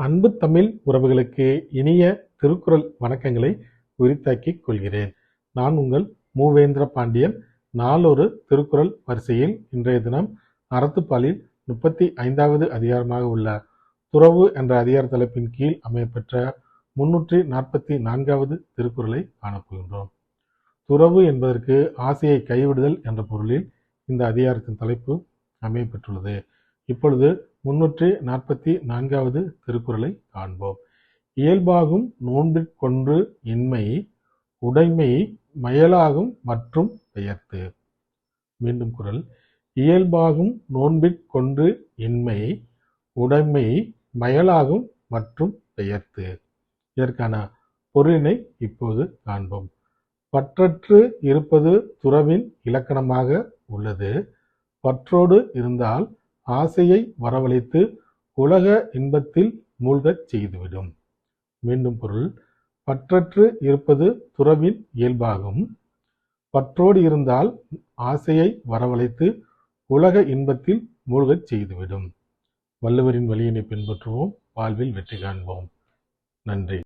அன்பு தமிழ் உறவுகளுக்கு இனிய திருக்குறள் வணக்கங்களை உரித்தாக்கிக் கொள்கிறேன். நான் உங்கள் மூவேந்திர பாண்டியன். நாளொரு திருக்குறள் வரிசையில் இன்றைய தினம் அறத்துப்பாலில் முப்பத்தி ஐந்தாவது அதிகாரமாக உள்ள துறவு என்ற அதிகார தலைப்பின் கீழ் அமையப்பெற்ற முன்னூற்றி நாற்பத்தி நான்காவது திருக்குறளை காணப்போகின்றோம் துறவு என்பதற்கு ஆசையை கைவிடுதல் என்ற பொருளில் இந்த அதிகாரத்தின் தலைப்பு அமையப்பெற்றுள்ளது இப்பொழுது முன்னூற்றி நாற்பத்தி நான்காவது திருக்குறளை காண்போம். இயல்பாகும் நோன்பிற்கொன்று இன்மை உடைமை மயலாகும் மற்றும் பெயர்த்து. மீண்டும் குரல். இயல்பாகும் நோன்பிற்கொன்று இன்மை உடைமை மயலாகும் மற்றும் பெயர்த்து. இதற்கான பொருளினை இப்போது காண்போம். பற்றற்று இருப்பது துறவின் இலக்கணமாக உள்ளது. பற்றோடு இருந்தால் ஆசையை வரவழைத்து உலக இன்பத்தில் மூழ்கச் செய்துவிடும். மீண்டும் பொருள். பற்றற்று இருப்பது துறவின் இயல்பாகும். பற்றோடு இருந்தால் ஆசையை வரவழைத்து உலக இன்பத்தில் மூழ்கச் செய்துவிடும். வள்ளுவரின் வழியினை பின்பற்றுவோம். வாழ்வில் வெற்றி காண்போம். நன்றி.